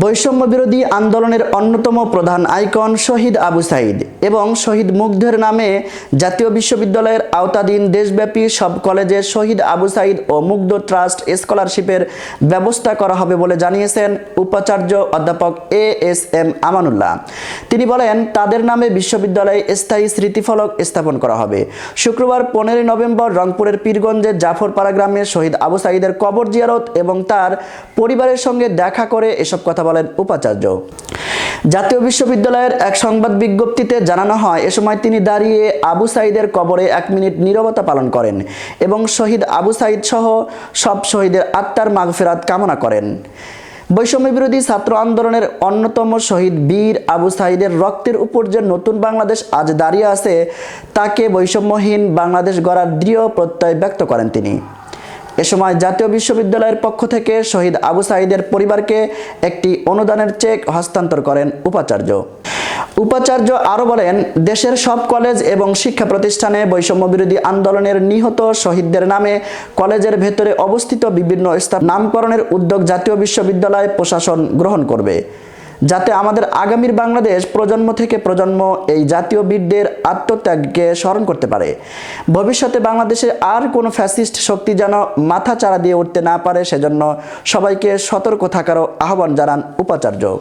বৈষম্য বিরোধী আন্দোলনের অন্যতম প্রধান আইকন শহীদ আবু সাইদ এবং শহীদ মুগ্ধের নামে জাতীয় বিশ্ববিদ্যালয়ের আওতাধীন দেশব্যাপী সব কলেজে শহীদ আবু সাইদ ও মুগ্ধ ট্রাস্ট স্কলারশিপের ব্যবস্থা করা হবে বলে জানিয়েছেন উপাচার্য অধ্যাপক এ এস এম আমানুল্লাহ। তিনি বলেন, তাদের নামে বিশ্ববিদ্যালয়ে স্থায়ী স্মৃতিফলক স্থাপন করা হবে। শুক্রবার পনেরোই নভেম্বর রংপুরের পীরগঞ্জের জাফরপাড়া গ্রামে শহীদ আবু সাইদের কবর জিয়ারত এবং তার পরিবারের সঙ্গে দেখা করে এসব কথা বলেন উপাচার্য। জাতীয় বিশ্ববিদ্যালয়ের এক সংবাদ বিজ্ঞপ্তিতে জানানো হয়, এ সময় তিনি দাঁড়িয়ে আবু সাইদের কবরে এক মিনিট নীরবতা পালন করেন এবং শহীদ আবু সাইদ সহ সব শহীদের আত্মার মাগফেরাত কামনা করেন। বৈষম্য বিরোধী ছাত্র আন্দোলনের অন্যতম শহীদ বীর আবু সাইদের রক্তের উপর যে নতুন বাংলাদেশ আজ দাঁড়িয়ে আছে, তাকে বৈষম্যহীন বাংলাদেশ গড়ার দৃঢ় প্রত্যয় ব্যক্ত করেন তিনি। এ সময় জাতীয় বিশ্ববিদ্যালয়ের পক্ষ থেকে শহীদ আবু সাইদের পরিবারকে একটি অনুদানের চেক হস্তান্তর করেন উপাচার্য। উপাচার্য আরও বলেন, দেশের সব কলেজ এবং শিক্ষা প্রতিষ্ঠানে বৈষম্য বিরোধী আন্দোলনের নিহত শহীদদের নামে কলেজের ভেতরে অবস্থিত বিভিন্ন স্থান নামকরণের উদ্যোগ জাতীয় বিশ্ববিদ্যালয় প্রশাসন গ্রহণ করবে। যাতে আমাদের আগামীর বাংলাদেশ প্রজন্ম থেকে প্রজন্ম এই জাতীয় বীরদের আত্মত্যাগকে স্মরণ করতে পারে। ভবিষ্যতে বাংলাদেশে আর কোনো ফ্যাসিস্ট শক্তি যেন মাথা চাড়া দিয়ে উঠতে না পারে, সেজন্য সবাইকে সতর্ক থাকারও আহ্বান জানান উপাচার্য।